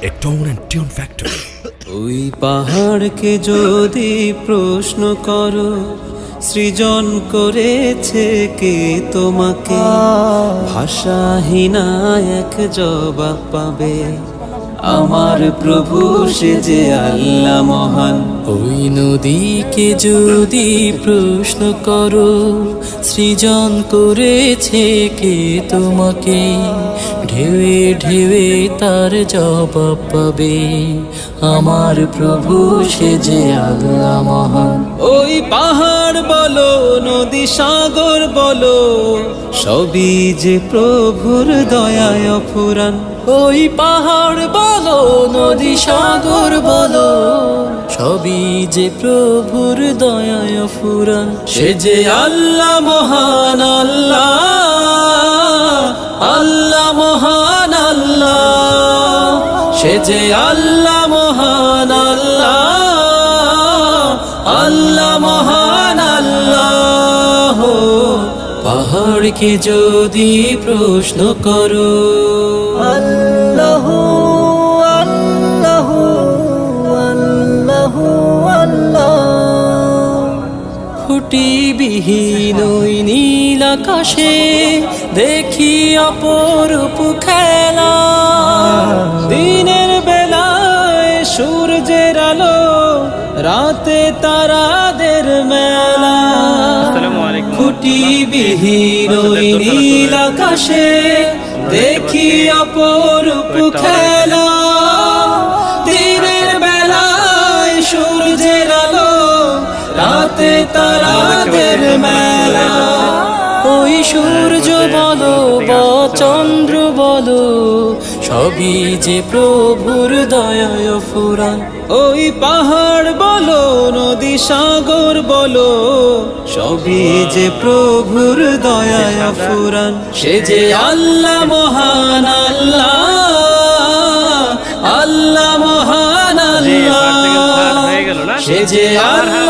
Tone and Tune Factory. ওই পাহাড়কে যদি প্রশ্ন করো সৃজন করেছে কে তোমাকে? ভাষাহীনা এক জবাব পাবে। আমার প্রভু সে যে আল্লাহ মহান। ওই নদীকে যদি প্রশ্ন করো সৃজন করেছে কে তোমাকে? ঢেউয়ে ঢেউয়ে তার জবাব পাবে আমার প্রভু সে যে আল্লাহ মহান। ওই পাহাড় সাগর বলো সবই যে প্রভুর দয়ায় ফুরান ওই পাহাড় বলো নদী সাগর বলো সবই যে প্রভুর দয়ায় ফুরান সে যে আল্লাহ মহান আল্লাহ আল্লাহ মহান আল্লাহ সে যে আল্লাহ মহান আল্লাহ। পাহাড়কে যদি প্রশ্ন করো। আল্লাহ আল্লাহ আল্লাহ আল্লাহ। খুঁটিবিহীন ওই নীল আকাশে দেখি অপরূপ খেলা। দিনের বেলায় সূর্যের আলো রাতে তারাদের মেলা। ওই নীল আকাশে দেখি অপরূপ খেলা। দিনের বেলায় সূর্যের আলো রাতে তারাদের মেলা। সবই যে প্রভুর দয়ায় ফুরান। ওই পাহাড় বলো নদী সাগর বলো সবই যে প্রভুর দয়ায় ফুরান। সে যে আল্লাহ মহান আল্লাহ আল্লাহ মহান আল্লাহ। সে যে আল্লাহ